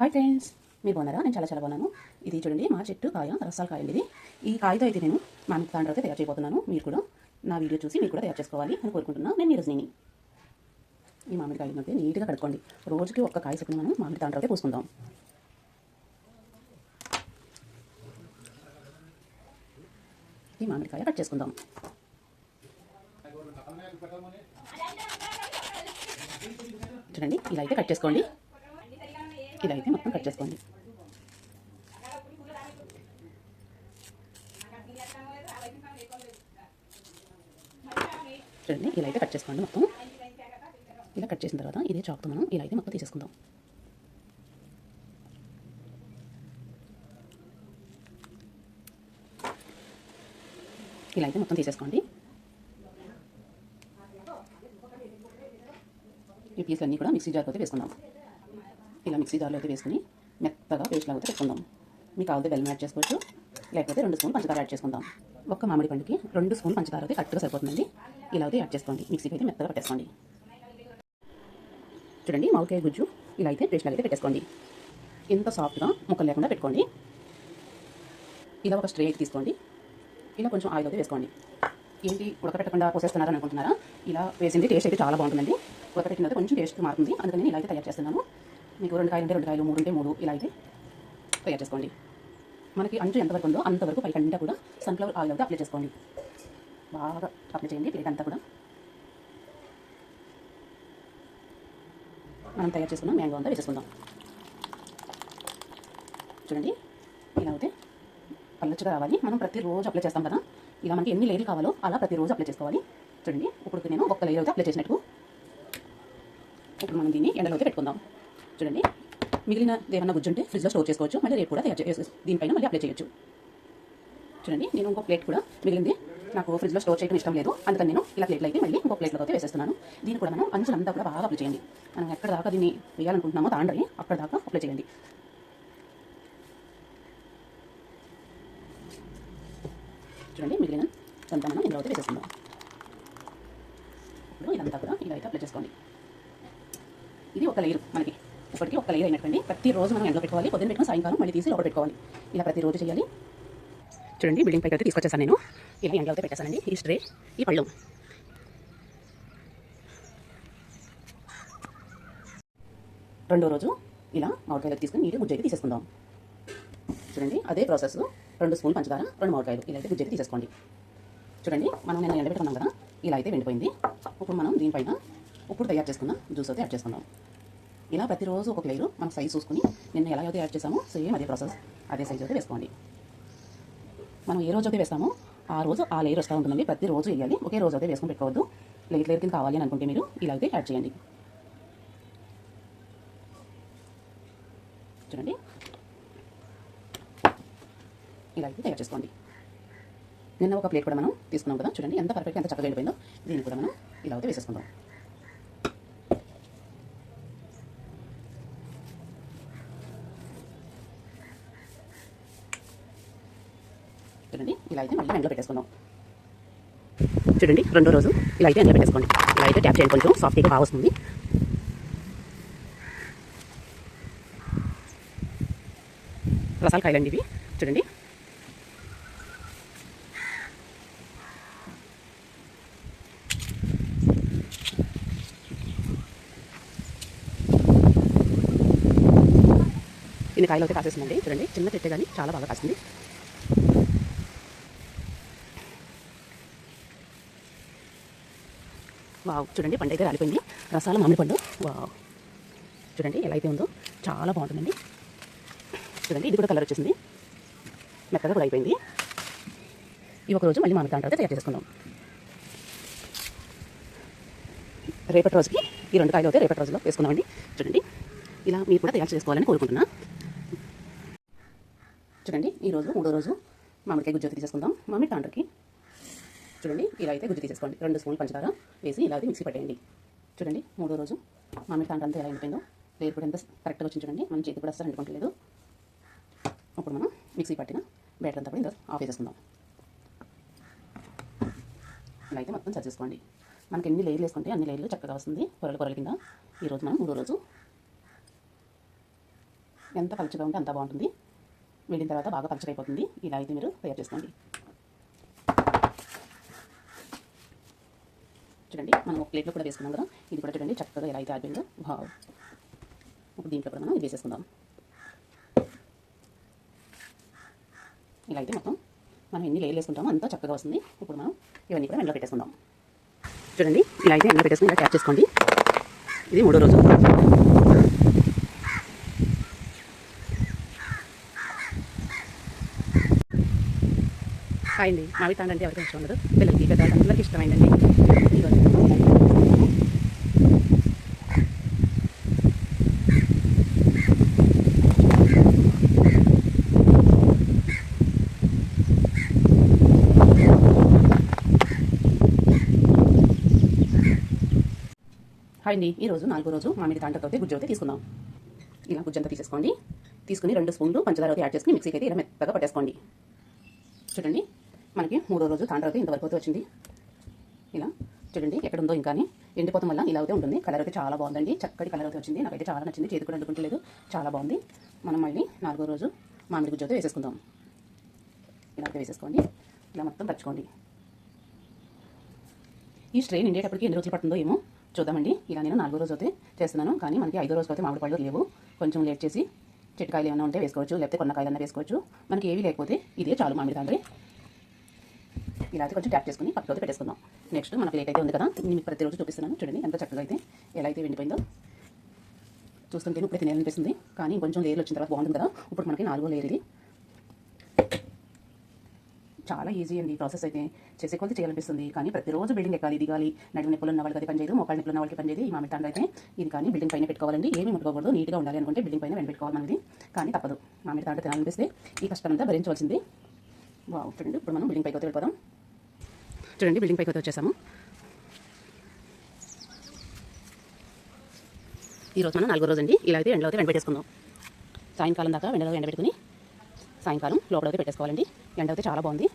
Hi friends మీరు బాగున్నారా? నేను చాలా చాలా బాగున్నాను. ఇది చూడండి మా చెట్టు కాయ రసాల కాయ అండి ఇది. ఈ కాయతో అయితే నేను మామిడి తాండ్ర అయితే తయారు చేయబోతున్నాను. మీరు కూడా నా వీడియో చూసి మీరు కూడా తయారు చేసుకోవాలి అని కోరుకుంటున్నాను నేను ఈరోజు నేను ఈ మామిడి కాయలను అయితే నీట్గా కడుక్కోండి. రోజుకి ఒక్క కాయ చెప్పిన మనం మామిడి తాండ్ర అయితే పూసుకుందాం. ఈ మామిడికాయ కట్ చేసుకుందాం. చూడండి ఇలా అయితే కట్ చేసుకోండి. ఇలా అయితే మొత్తం కట్ చేసుకోండి. చూడండి ఇలా అయితే కట్ చేసుకోండి మొత్తం. ఇలా కట్ చేసిన తర్వాత ఇదే చాక్తో మనం ఇలా అయితే మొత్తం తీసేసుకుందాం. ఇలా అయితే మొత్తం తీసేసుకోండి. ఈ పీసులు అన్నీ కూడా మిక్సీ జార్లో అయితే వేసుకుందాం. ఇలా మిక్సీ జార్లో అయితే వేసుకుని మెత్తగా పేస్ట్ లాగా అయితే పెట్టుకుందాం. మీకు కావాలంటే బెల్లం యాడ్ చేసుకోవచ్చు. లేకపోతే రెండు స్పూన్ పంచదార యాడ్ చేసుకుందాం. ఒక్క మామిడి పండుకి రెండు స్పూన్ పంచదార అయితే కరెక్ట్గా సరిపోతుందండి. ఇలా అయితే యాడ్ చేసుకోండి. మిక్సీకి అయితే మెత్తగా పెట్టేసుకోండి. చూడండి మామిడికాయ గుజ్జు ఇలా అయితే పేస్ట్ లాగా అయితే పెట్టేసుకోండి. ఎంత సాఫ్ట్గా ముక్కలు లేకుండా పెట్టుకోండి. ఇలా ఒక స్ట్రే అయితే తీసుకోండి. ఇలా కొంచెం ఆయిల్ అయితే వేసుకోండి. ఏంటి ఉడకపెట్టకుండా పోసేస్తున్నారని అనుకుంటున్నారా? ఇలా వేసింది టేస్ట్ అయితే చాలా బాగుంటుందండి. ఉడకపెట్టిన తర్వాత కొంచెం టేస్ట్ మారుతుంది. అందుకని నేను ఇలా అయితే తయారు చేస్తున్నాను. మీకు రెండు కాయలు ఉంటే రెండు కాయలు మూడు ఉంటే మూడు. ఇలా అయితే తయారు చేసుకోండి. మనకి అంచు ఎంతవరకు ఉందో అంతవరకు పైకంతా కూడా సన్ఫ్లవర్ ఆయిల్ అయితే అప్లై చేసుకోండి. బాగా అప్లై చేయండి ప్లేట్ అంతా కూడా. మనం తయారు చేసుకున్న మ్యాంగో అంతా వేసేసుకుందాం. చూడండి ఇలా అయితే పల్లచుగా రావాలి. మనం ప్రతిరోజు అప్లై చేస్తాం కదా. ఇలా మనకి ఎన్ని లేయర్లు కావాలో అలా ప్రతిరోజు అప్లై చేసుకోవాలి. చూడండి ఇప్పుడు నేను ఒక్క లేయర్ అయితే అప్లై చేసినట్టు. ఇప్పుడు మనం దీన్ని ఎండలో అయితే పెట్టుకుందాం. చూడండి. మిగిలిన ఏమన్నా గుజ్జుంటే ఫ్రిడ్జ్లో స్టోర్ చేసుకోవచ్చు. మళ్ళీ రేపు కూడా తయారు చేసి దీనిపైన మళ్ళీ అప్లై చేయొచ్చు. చూడండి నేను ఇంకో ప్లేట్ కూడా మిగిలింది. నాకు ఫ్రిడ్జ్లో స్టోర్ చేయడం ఇష్టం లేదు. అందుకని నేను ఇలా ప్లేట్లు అయితే మళ్ళీ ఇంకో ప్లేట్లో అయితే వేసేస్తున్నాను. దీన్ని కూడా మనం అంచులంతా కూడా బాగా అప్లై చేయండి. మనం ఎక్కడ దాకా దీన్ని వేయాలనుకుంటున్నామో తాండ్రి అక్కడ దాకా అప్లై చేయండి. చూడండి మిగిలిన అంతా మనం ఇందులో అయితే వేసేసుకుందాం ఇప్పుడు ఇదంతా కూడా ఇలా అయితే అప్లై చేసుకోండి. ఇది ఒక లేయర్ మనకి. ఇప్పటికీ ఒక లేయర్ అయినటువంటి ప్రతిరోజు మనం ఎండలో పెట్టుకోవాలి పొద్దున్న పెట్టుకుని సాయంకాలం మళ్ళీ తీసి లోపల పెట్టుకోవాలి. ఇలా ప్రతిరోజు చేయాలి. చూడండి బిల్డింగ్ పైకి అయితే తీసుకొచ్చేసాను నేను. ఇలా ఎండలో అయితే ఈ స్ట్రే ఈ పళ్ళు. రెండో రోజు ఇలా మామిడికాయలు తీసుకుని నీటి గుజ్జు తీసేసుకుందాం. చూడండి అదే ప్రాసెస్ రెండు స్పూన్ పంచదార రెండు మామిడికాయలు. ఇలా అయితే గుజ్జు తీసేసుకోండి. చూడండి మనం నేను ఎండబెట్టుకున్నాం కదా ఇలా అయితే వెండిపోయింది. ఇప్పుడు మనం దీనిపైన ఇప్పుడు తయారు చేసుకున్న జ్యూస్ అయితే యాడ్ చేసుకుందాం. ఇలా ప్రతిరోజు ఒక లేయరు మనం సైజ్ చూసుకుని నిన్న ఎలా అయితే యాడ్ చేసామో సేమ్ అదే ప్రాసెస్ అదే సైజ్ అయితే వేసుకోండి. మనం ఏ రోజు అయితే వేస్తామో ఆ రోజు ఆ లేయర్ వస్తూ ఉంటుందండి. ప్రతిరోజు వేయాలి. ఒకే రోజు అయితే వేసుకొని పెట్టుకోవద్దు. లేట్ లేయర్ కింద కావాలి అని అనుకుంటే మీరు ఇలా అయితే యాడ్ చేయండి. చూడండి. ఇలా అయితే తయారు చేసుకోండి. నిన్న ఒక ప్లేట్ కూడా మనం తీసుకున్నాం కదా. చూడండి ఎంత పర్ఫెక్ట్ ఎంత చక్కగా వెళ్ళిపోయిందో దీన్ని కూడా మనం ఇలా అయితే వేసేసుకుందాం చూడండి ఇలా అయితే మళ్ళీ ఎండలో పెట్టేసుకుందాం. చూడండి రెండో రోజు ఇలా అయితే ఎండలో పెట్టేసుకోండి. ఇలా అయితే ట్యాప్ చేయండి కొంచెం సాఫ్ట్గా బాగా వస్తుంది. రసాలు కాయలండి ఇవి. చూడండి. ఇన్ని కాయలు అయితే కాసేస్తుందండి. చూడండి చిన్న చెట్టే కానీ చాలా బాగా కాస్తుంది. వావ్ చూడండి పండు అయితే రాలిపోయింది. రసాల మామిడి పండు. వావ్. చూడండి ఎలా అయితే ఉందో. చాలా బాగుంటుందండి. చూడండి ఇది కూడా కలర్ వచ్చేసింది. మెత్తగా కూడా అయిపోయింది. ఈ ఒక రోజు మళ్ళీ మామిడి తాండ్ర తయారు చేసుకుందాం. రేపటి రోజుకి ఈ రెండు కాయలు అయితే రేపటి రోజులో వేసుకుందామండి. చూడండి ఇలా మీరు కూడా తయారు చేసుకోవాలని కోరుకుంటున్నా. చూడండి ఈరోజు మూడో రోజు మామిడికాయ గుజ్జు అయితే తీసేసుకుందాం మామిడి తాండ్రకి చూడండి ఇలా అయితే గుజ్జు తీసేసుకోండి. రెండు స్పూన్లు పంచదార వేసి ఇలా అయితే మిక్సీ పట్టేయండి. చూడండి మూడో రోజు మామిడి తాండ్ర అంతా ఎలా అయిపోయిందో లేరు కూడా ఎంత కరెక్ట్గా వచ్చింది చూడండి. మన చేతి కూడా అసలు అంటుకోవట్లేదు ఇప్పుడు మనం మిక్సీ పట్టిన బ్యాటర్ అంతా కూడా ఇందులో ఆఫ్ వేసేసుకుందాం ఇలా అయితే మొత్తం సరి చేసుకోండి మనకి ఎన్ని లేయర్లు వేసుకుంటే అన్ని లేయర్లు చక్కగా వస్తుంది పొరలు పొరల కింద. ఈరోజు మనం మూడో రోజు ఎంత పలుచగా ఉంటే అంత బాగుంటుంది. వెళ్ళిన తర్వాత బాగా పలుచగా అయిపోతుంది. ఇలా అయితే మీరు తయారు చేసుకోండి. చూడండి మనం ఒక ప్లేట్లో కూడా వేసుకున్నాం కదా ఇది కూడా చూడండి చక్కగా ఎలా అయితే ఆడిపోయిందో వావ్ ఇప్పుడు దీంట్లో కూడా మనం ఇది వేసేసుకుందాం. ఇలా అయితే మొత్తం మనం ఎన్ని లేయర్లు వేసుకుంటామో అంతా చక్కగా వస్తుంది. ఇప్పుడు మనం ఇవన్నీ కూడా ఎండలో పెట్టేసుకుందాం. చూడండి ఇలా అయితే ఎండలో పెట్టేసుకుని ఇలా ట్యాప్ చేసుకోండి. ఇది మూడో రోజు. హాయ్ అండి. మావి తాండ అంటే ఎవరికి ఇష్టం ఉండదు. పిల్లలకి పెద్దవాళ్ళకి అందరికీ ఇష్టమైందండి. హాయ్ అండి. ఈరోజు నాలుగో రోజు మామిడి తాంటతో గుజ్జు అయితే తీసుకుందాం. ఇలా గుజ్జంతా తీసేసుకోండి. తీసుకుని రెండు స్పూన్లు పంచదార అయితే యాడ్ చేసుకుని మిక్సీకి అయితే ఇలా మెత్తగా పట్టేసుకోండి. చూడండి. మనకి మూడో రోజు తాండ్ర అయితే ఇంతవరకు అయితే వచ్చింది. ఇలా చూడండి ఎక్కడ ఉందో ఇంకాని. ఎండిపోతాం వల్ల ఇలా అయితే ఉంటుంది. కలర్ అయితే చాలా బాగుందండి. చక్కటి కలర్ అయితే వచ్చింది. నాకైతే చాలా నచ్చింది. చేతి కూడా అందుకుంటలేదు చాలా బాగుంది. మనం మళ్ళీ నాలుగో రోజు మామిడి గుజ్జు అయితే వేసేసుకుందాం. ఇలా అయితే వేసేసుకోండి. ఇలా మొత్తం పరచుకోండి ఈ స్ట్రెయిన్ ఇండేటప్పటికి ఎన్ని రోజులు పడుతుందో ఏమో చూద్దామండి. ఇలా నేను నాలుగో రోజు అయితే చేస్తున్నాను. కానీ మనకి ఐదో రోజుకి అయితే మామిడి పళ్ళు లేవు. కొంచెం లేట్ చేసి చెట్టుకాయలు ఏమైనా ఉంటే వేసుకోవచ్చు. లేకపోతే కొన్న కాయలన్నా వేసుకోవచ్చు. మనకి ఏవి లేకపోతే ఇదే చాలు మామిడి తాండ్రి. ఇలా అయితే కొంచెం ట్యాప్ చేసుకుని పక్కకి పెట్టేసుకుందాం. నెక్స్ట్ మన ప్లేట్ అయితే ఉంది కదా. నేను మీకు ప్రతిరోజు చూపిస్తున్నాను. చూడండి ఎంత చక్కగా అయితే ఎలా అయితే వెండిపోయిందో. చూస్తుంటే ఇప్పుడు తినేయాలనిపిస్తుంది కానీ కొంచెం లేయర్లు వచ్చిన తర్వాత బాగుంటుంది కదా. ఇప్పుడు మనకి నాలుగో లేయర్ ఇది. చాలా ఈజీ అండి ప్రాసెస్ అయితే. చేసే కొద్ది చేయాలనిపిస్తుంది. కానీ ప్రతిరోజు బిల్డింగ్ ఎక్కాలి దిగాలి. నడుము నొప్పులు ఉన్న వాళ్ళకి అది పనిచేయదు మొక్కలు నొప్పులు ఉన్న వాళ్ళకి పనిచేయదు. ఈ మామిడి అయితే ఇది కానీ బిల్డింగ్ పైన పెట్టుకోవాలండి. ఏమీ ముట్టుకోకూడదు. నీట్గా ఉండాలి అనుకుంటే బిల్డింగ్ పైన పెట్టుకోవాలి మనది. కానీ తప్పదు. మామిడి తాండ్ర తినాలనిపిస్తే ఈ కష్టం అంతా భరించవలసింది. బాగుంటుంది ఇప్పుడు మనం బిల్డింగ్ పైకి వెళ్ళిపోదాం. చూడండి బిల్డింగ్ పైకి అయితే వచ్చేసాము ఈరోజు మనం నాలుగో రోజు అండి. ఇలా అయితే ఎండలో అయితే వెంటబెట్టేసుకుందాం. సాయంకాలం దాకా ఎండలో ఎండబెట్టుకుని సాయంకాలం లోపల అయితే పెట్టేసుకోవాలండి. ఎండ అయితే చాలా బాగుంది.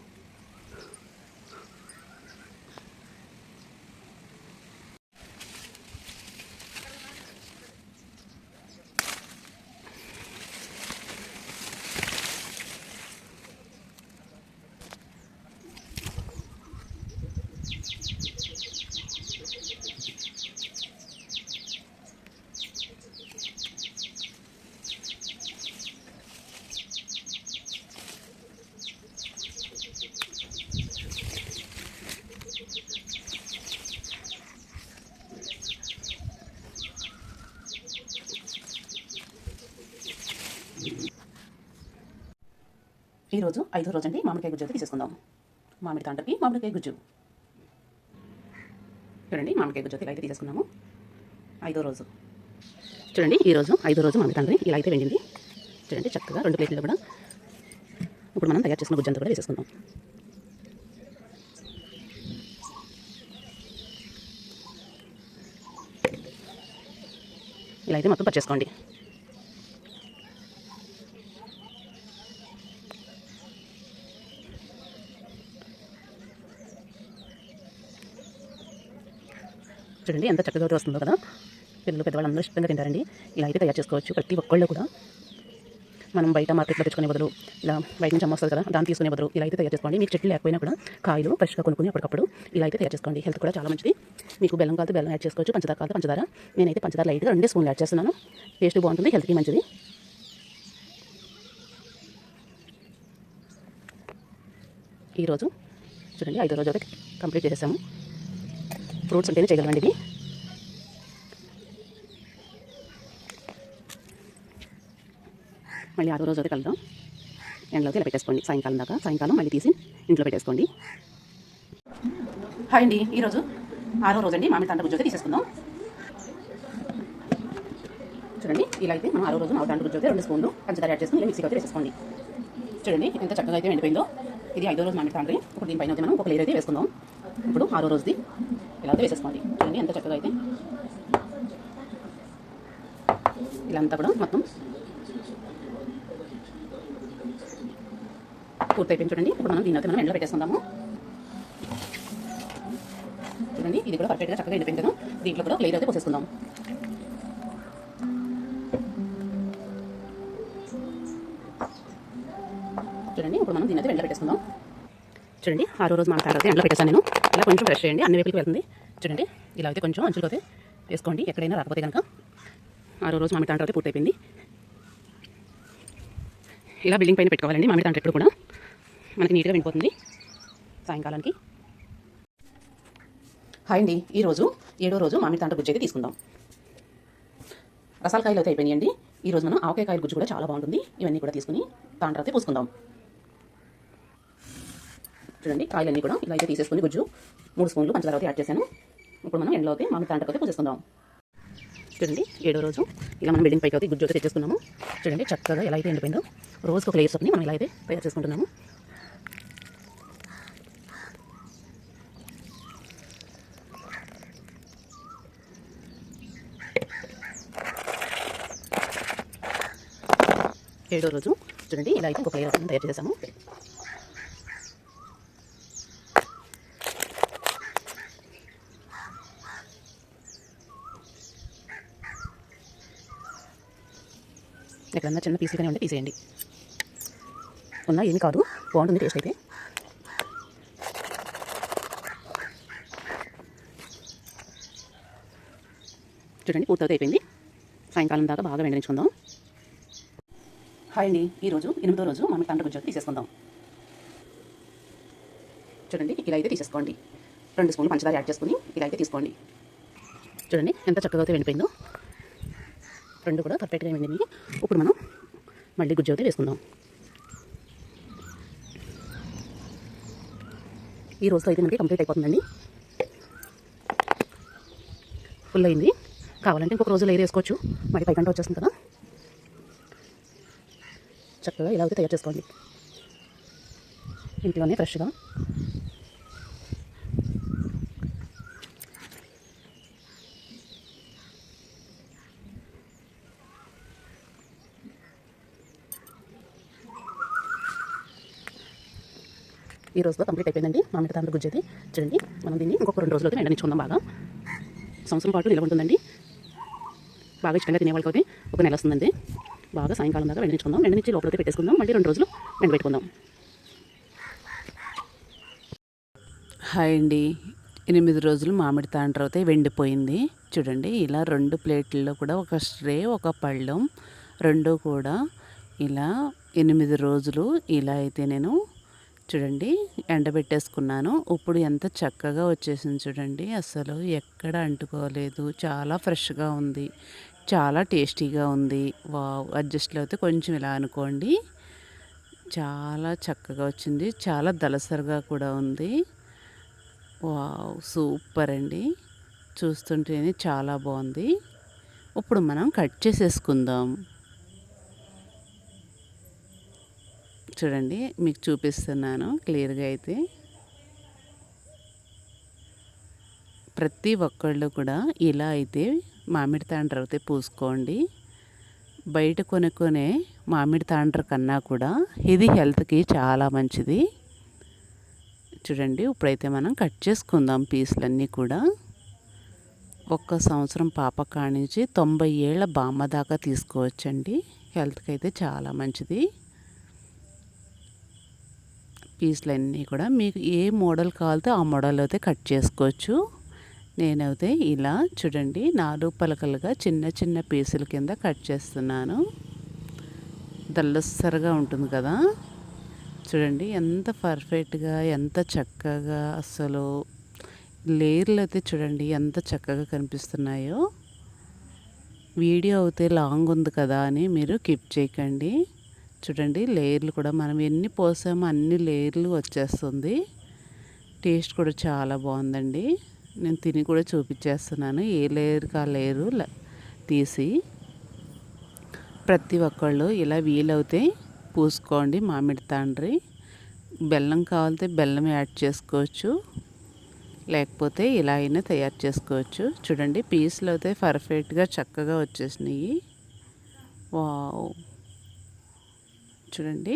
ఈరోజు ఐదో రోజు అండి మామిడికాయ గుజ్జు అయితే తీసేసుకుందాం. మామిడి తాంటకి మామిడికాయ గుజ్జు. చూడండి మామిడికాయ గుజ్జు అయితే ఇలా అయితే తీసేసుకున్నాము. ఐదో రోజు. చూడండి ఈరోజు ఐదో రోజు మామిడి తాండ్రి ఇలా అయితే వెండింది చూడండి చక్కగా రెండు ప్లేట్లు కూడా ఇప్పుడు మనం తయారు చేసుకున్న గుజ్జంతా కూడా వేసేసుకుందాం. ఇలా అయితే మొత్తం పచ్చేసుకోండి. చూడండి ఎంత చక్కగా వస్తుందో కదా. పిల్లలు పెద్దవాళ్ళు అందరూ ఇష్టంగా తింటారండి. ఇలా అయితే తయారు చేసుకోవచ్చు ప్రతి ఒక్కళ్ళు కూడా. మనం బయట మార్కెట్లో తెచ్చుకునే బదులు ఇలా బయట నుంచి అమ్మ కదా దాన్ని తీసుకునే బదులు ఇలా అయితే తయారు చేసుకోండి. మీకు చెట్లు లేకపోయినా కూడా కాయలు ఫ్రెష్గా కొనుక్కుని అప్పటికప్పుడు ఇలా అయితే తయారు చేసుకోండి. హెల్త్ కూడా చాలా మంచిది. మీకు బెల్లం కాదు బెల్లం యాడ్ చేసుకోవచ్చు పంచదార కాదు పంచదార. నేనైతే పంచదార లైట్గా రెండు స్పూన్లు యాడ్ చేస్తున్నాను. టేస్ట్ బాగుంటుంది హెల్త్కి మంచిది. ఈరోజు చూడండి ఐదో రోజు అయితే కంప్లీట్ చేసేసాము. ఫ్రూట్స్ ఉంటేనే చేయగలమండి ఇది మళ్ళీ ఆరో రోజు అయితే కలుద్దాం. ఎండలోకి ఇలా పెట్టేసుకోండి. సాయంకాలం దాకా సాయంకాలం మళ్ళీ తీసి ఇంట్లో పెట్టేసుకోండి. హాయ్ అండి ఈరోజు ఆరో రోజు అండి. మామిడి తాండ్ర గుజ్జు అయితే తీసేసుకుందాం. చూడండి ఇలా అయితే మనం ఆరో రోజు మామిడి తాండ్ర గుజ్జు అయితే రెండు స్పూన్లు పంచదార యాడ్ చేసుకుని ఇలా మిక్సీకి అయితే వేసేసుకోండి. చూడండి ఎంత చక్కగా అయితే ఎండిపోయిందో. ఇది ఐదో రోజు మామిడి తాండ్రి ఇప్పుడు దీనిపైన అయితే మనం ఒక లేయర్ అయితే వేసుకుందాం. ఇప్పుడు ఆరో రోజుది. ఇలా వేసేసుకోండి చూడండి ఎంత చక్కగా అయితే ఇలాంతా కూడా మొత్తం పూర్తయిపోయింది చూడండి. ఇప్పుడు మనం దీని మనం ఎండలో పెట్టేసుకుందాము. చూడండి ఇది కూడా పర్ఫెక్ట్గా చక్కగా ఎండిపోయింది కదా. దీంట్లో కూడా క్లియర్ అయితే పోసేసుకుందాము చూడండి ఇప్పుడు మనం దీని అయితే ఎండలో పెట్టేసుకుందాం. చూడండి ఆరో రోజు మనం తాగైతే ఎండలో పెట్టేసాను నేను. ఇలా కొంచెం ఫ్రెష్ చేయండి. అన్ని వైపులకి వెళ్తుంది. చూడండి. ఇలా అయితే కొంచెం అంచులతో అయితే వేసుకోండి. ఎక్కడైనా రాకపోతే కనుక ఆరో రోజు మామిడి తాండ్ర అయితే పూర్తయిపోయింది. ఇలా బిల్డింగ్ పైన పెట్టుకోవాలండి. మామిడి తాండ్ర ఎప్పుడు కూడా మనకి నీట్గా వినిపోతుంది సాయంకాలానికి. హాయ్ అండి. ఈరోజు ఏడో రోజు మామిడి తాండ్ర గుజ్జు అయితే తీసుకుందాం. రసాలకాయలు అయితే అయిపోయినాయండి. ఈ మనం ఆవకాయ కాయల గుజ్జు కూడా చాలా బాగుంటుంది. ఇవన్నీ కూడా తీసుకుని తాండ్ర అయితే పూసుకుందాం. చూడండి కాయలన్నీ కూడా ఇలా అయితే తీసేసుకుని గుజ్జు మూడు స్పూన్లు పంచదార అయితే యాడ్ చేశాను. ఇప్పుడు మనం ఎండలో అయితే మామిడి తాంటకు అయితే పూజేసుకుందాం చూడండి ఏడో రోజు ఇలా మనం బిల్డింగ్ పైకి అయితే గుజ్జు అయితే తెచ్చేసుకున్నాము. చూడండి చక్కగా ఎలా అయితే ఎండిపోయిందో రోజుకు ఒక లేయర్స్ మనం ఇలా అయితే తయారు చేసుకుంటున్నాము. ఏడో రోజు చూడండి ఇలా అయితే ఒక లేయర్ తయారు చేసాము. ఎక్కడన్నా చిన్న పీసులుగానే ఉంటే తీసేయండి. ఉన్నా ఏమి కాదు. బాగుంటుంది టేస్ట్ అయితే. చూడండి పూర్తయితే అయిపోయింది. సాయంకాలం దాకా బాగా వెండించుకుందాం హాయ్ అండి. ఈరోజు ఎనిమిదో రోజు మామిడి తండ్రి గుజ్జు తీసేసుకుందాం. చూడండి ఇలా అయితే తీసేసుకోండి. రెండు స్పూన్లు పంచదార యాడ్ చేసుకుని ఇలా అయితే తీసుకోండి. చూడండి ఎంత చక్కగా అయితే వెళ్ళిపోయిందో రెండు కూడా పర్ఫెక్ట్గా వెళ్ళింది ఇప్పుడు మనం మళ్ళీ గుజ్జు అయితే వేసుకుందాం. ఈ రోజుతో అయితే మనకి కంప్లీట్ అయిపోతుందండి. ఫుల్ అయింది. కావాలంటే ఇంకొక రోజు లేరు వేసుకోవచ్చు. మళ్ళీ పైకంట వచ్చేస్తుంది కదా. చక్కగా ఇలా అయితే తయారు చేసుకోండి. ఇంట్లోనే ఫ్రెష్గా ఈ రోజులో కంప్లీట్ అయిపోయిందండి. మామిడి తాండ్ర గుజ్జు చూడండి మనం దీన్ని ఇంకొక రెండు రోజులైతే ఎండనిచ్చుకుందాం బాగా. సంవత్సరం పాటు నిలవ ఉంటుందండి. బాగా ఇష్టంగా తినేవాళ్ళకి ఒక నెల వస్తుందండి. బాగా సాయంకాలం దాకా ఎండనిచ్చుకుందాం ఎండనిచ్చి లోపలికి పెట్టేసుకుందాం. మళ్ళీ రెండు రోజులు ఎండబెట్టుకుందాం హాయ్ అండి. ఎనిమిది రోజులు మామిడి తాండ్ర అయితే వెండిపోయింది. చూడండి ఇలా రెండు ప్లేట్లలో కూడా ఒక స్ట్రే ఒక పళ్ళం రెండు కూడా. ఇలా ఎనిమిది రోజులు ఇలా అయితే నేను చూడండి ఎండబెట్టేసుకున్నాను. ఇప్పుడు ఎంత చక్కగా వచ్చేసింది చూడండి. అసలు ఎక్కడ అంటుకోలేదు. చాలా ఫ్రెష్గా ఉంది. చాలా టేస్టీగా ఉంది. వావ్! అడ్జస్ట్లో అయితే కొంచెం ఇలా అనుకోండి. చాలా చక్కగా వచ్చింది. చాలా దలసరిగా కూడా ఉంది. వావ్! సూపర్ అండి. చూస్తుంటేనే చాలా బాగుంది. ఇప్పుడు మనం కట్ చేసేసుకుందాం. చూడండి మీకు చూపిస్తున్నాను క్లియర్గా అయితే. ప్రతి ఒక్కళ్ళు కూడా ఇలా అయితే మామిడి తాండ్ర అయితే పూసుకోండి. బయట కొనుక్కునే మామిడి తాండ్ర కన్నా కూడా ఇది హెల్త్కి చాలా మంచిది. చూడండి ఇప్పుడైతే మనం కట్ చేసుకుందాం పీసులన్నీ కూడా. ఒక్క సంవత్సరం పాప కానించి తొంభై ఏళ్ళ బామ్మ దాకా తీసుకోవచ్చండి. హెల్త్కి అయితే చాలా మంచిది. పీసులన్నీ కూడా మీకు ఏ మోడల్ కావాలితే ఆ మోడల్ అయితే కట్ చేసుకోవచ్చు. నేనైతే ఇలా చూడండి నాలుగు పలకలుగా చిన్న చిన్న పీసుల కింద కట్ చేస్తున్నాను. దల్లసరగా ఉంటుంది కదా. చూడండి ఎంత పర్ఫెక్ట్గా ఎంత చక్కగా అసలు లేయర్లు అయితే చూడండి ఎంత చక్కగా కనిపిస్తున్నాయో. వీడియో అయితే లాంగ్ ఉంది కదా అని మీరు కిప్ చేయకండి. చూడండి లేయర్లు కూడా మనం ఎన్ని పోసామో అన్ని లేయర్లు వచ్చేస్తుంది. టేస్ట్ కూడా చాలా బాగుందండి. నేను తిని కూడా చూపించేస్తున్నాను. ఏ లేయర్కి ఆ లేయరు తీసి. ప్రతి ఒక్కళ్ళు ఇలా వీలవుతే పూసుకోండి మామిడి తాండ్రి. బెల్లం కావాలితే బెల్లం యాడ్ చేసుకోవచ్చు. లేకపోతే ఇలా అయినా తయారు చేసుకోవచ్చు. చూడండి పీసులు అయితే పర్ఫెక్ట్గా చక్కగా వచ్చేసినాయి. వావ్! చూడండి.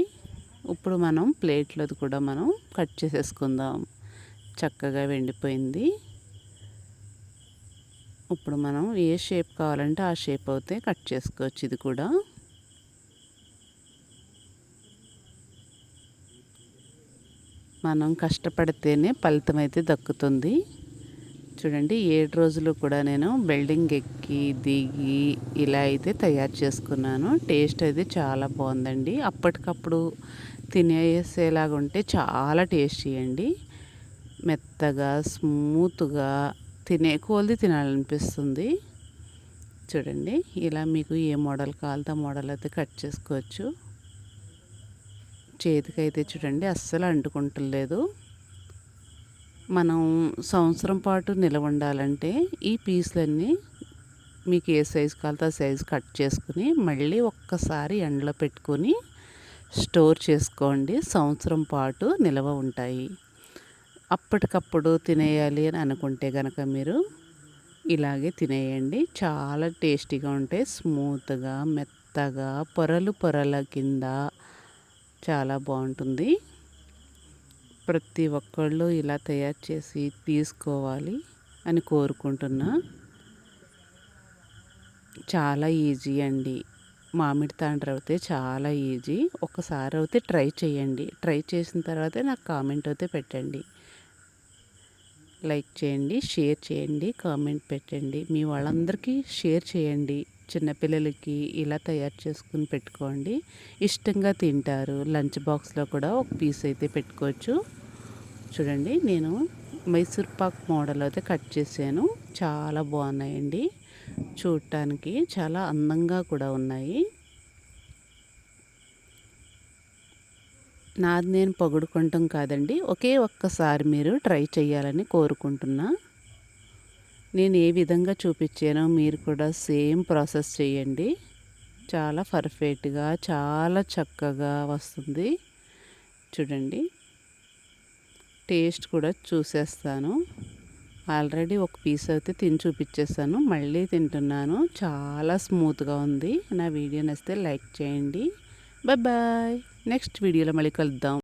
ఇప్పుడు మనం ప్లేట్లోది కూడా మనం కట్ చేసేసుకుందాం. చక్కగా వెండిపోయింది. ఇప్పుడు మనం ఏ షేప్ కావాలంటే ఆ షేప్ అయితే కట్ చేసుకోవచ్చు ఇది కూడా. మనం కష్టపడితేనే ఫలితం అయితే దక్కుతుంది. చూడండి ఏడు రోజులు కూడా నేను బిల్డింగ్ ఎక్కి దిగి ఇలా అయితే తయారు చేసుకున్నాను. టేస్ట్ అయితే చాలా బాగుందండి. అప్పటికప్పుడు తినేసేలాగా ఉంటే చాలా టేస్టీ అండి మెత్తగా స్మూత్గా తినే కోల్ది తినాలనిపిస్తుంది. చూడండి ఇలా మీకు ఏ మోడల్ కావాలితో ఆ మోడల్ అయితే కట్ చేసుకోవచ్చు. చేతికైతే చూడండి అస్సలు అంటుకుంటలేదు. మనం సంవత్సరం పాటు నిలవ ఉండాలంటే ఈ పీసులన్నీ మీకు ఏ సైజు కావాలితే ఆ సైజు కట్ చేసుకుని మళ్ళీ ఒక్కసారి ఎండలో పెట్టుకొని స్టోర్ చేసుకోండి. సంవత్సరం పాటు నిలవ ఉంటాయి. అప్పటికప్పుడు తినేయాలి అని అనుకుంటే కనుక మీరు ఇలాగే తినేయండి. చాలా టేస్టీగా ఉంటాయి. స్మూత్గా మెత్తగా పొరలు పొరల కింద చాలా బాగుంటుంది. ప్రతి ఒక్కళ్ళు ఇలా తయారు చేసి తీసుకోవాలి అని కోరుకుంటున్నా. చాలా ఈజీ అండి. మామిడి తాండ్ర అయితే చాలా ఈజీ. ఒకసారి అయితే ట్రై చేయండి. ట్రై చేసిన తర్వాత నాకు కామెంట్ అయితే పెట్టండి. లైక్ చేయండి షేర్ చేయండి కామెంట్ పెట్టండి. మీ వాళ్ళందరికీ షేర్ చేయండి. చిన్నపిల్లలకి ఇలా తయారు చేసుకుని పెట్టుకోండి. ఇష్టంగా తింటారు. లంచ్ బాక్స్లో కూడా ఒక పీస్ అయితే పెట్టుకోవచ్చు. చూడండి నేను మైసూర్ పాక్ మోడల్ అయితే కట్ చేశాను. చాలా బాగున్నాయండి. చూడటానికి చాలా అందంగా కూడా ఉన్నాయి. నాది నేను పొగుడుకుంటాం కాదండి. ఒకే ఒక్కసారి మీరు ట్రై చేయాలని కోరుకుంటున్నా. నేను ఏ విధంగా చూపించానో మీరు కూడా సేమ్ ప్రాసెస్ చేయండి. చాలా పర్ఫెక్ట్గా చాలా చక్కగా వస్తుంది. చూడండి. టేస్ట్ కూడా చూసేస్తాను. ఆల్రెడీ ఒక పీస్ అయితే తిని చూపించేస్తాను మళ్ళీ తింటున్నాను. చాలా స్మూత్గా ఉంది. నా వీడియో నచ్చితే లైక్ చేయండి. Bye bye. నెక్స్ట్ వీడియోలో మళ్ళీ కలుద్దాం.